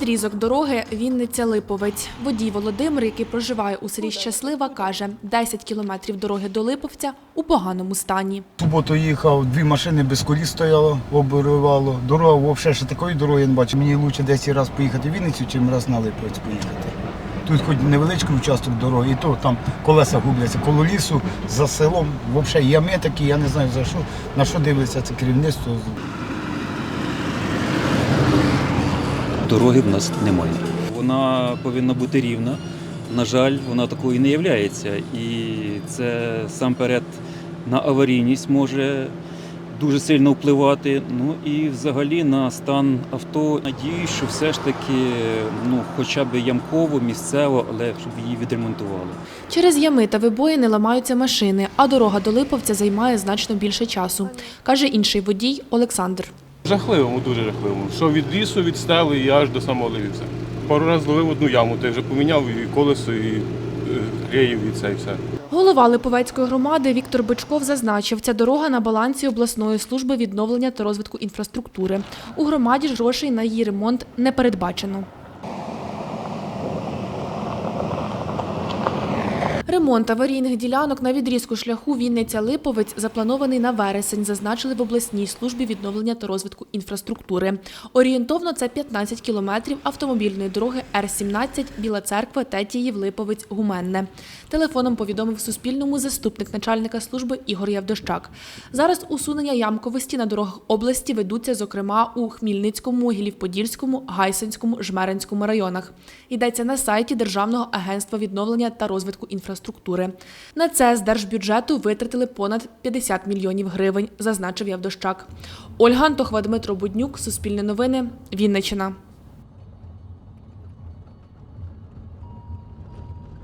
Відрізок дороги Вінниця-Липовець. Водій Володимир, який проживає у селі Щаслива, каже, 10 кілометрів дороги до Липовця у поганому стані. Суботу їхав, дві машини без коліс стояло, обривало. Дорога взагалі ще такої дороги не бачу. Мені краще 10 разів поїхати в Вінницю, чим раз на Липовець поїхати. Тут хоч невеличкий участок дороги, і то там колеса губляться. Коло лісу, за селом, взагалі ями такі, я не знаю за що, на що дивиться це керівництво. Дороги в нас немає. Вона повинна бути рівна. На жаль, вона такою не являється. І це сам перед на аварійність може дуже сильно впливати. Ну і взагалі на стан авто. Надіюсь, що все ж таки, ну, хоча б ямково, місцево, але щоб її відремонтували. Через ями та вибоїни ламаються машини, а дорога до Липовця займає значно більше часу, каже інший водій Олександр. Жахливому, дуже жахливому. Що від лісу, від стели і аж до самого Левівця. Пару разів зловив одну яму, ти вже поміняв і колесо, і реїв, клеїв, і це, і все. Голова Липовецької громади Віктор Бичков зазначив, ця дорога на балансі обласної служби відновлення та розвитку інфраструктури. У громаді ж грошей на її ремонт не передбачено. Ремонт аварійних ділянок на відрізку шляху Вінниця-Липовець запланований на вересень, зазначили в обласній службі відновлення та розвитку інфраструктури. Орієнтовно це 15 кілометрів автомобільної дороги Р-17 Біла Церква, Тетіїв, Липовець, Гуменне. Телефоном повідомив Суспільному заступник начальника служби Ігор Явдощак. Зараз усунення ямковості на дорогах області ведуться, зокрема, у Хмільницькому, Гілів-Подільському, Гайсинському, Жмеринському районах. Йдеться на сайті Державного агентства відновлення та розвитку інфраструктури. На це з держбюджету витратили понад 50 мільйонів гривень, зазначив Явдощак. Ольга Антохва, Дмитро Буднюк, Суспільне новини, Вінниччина.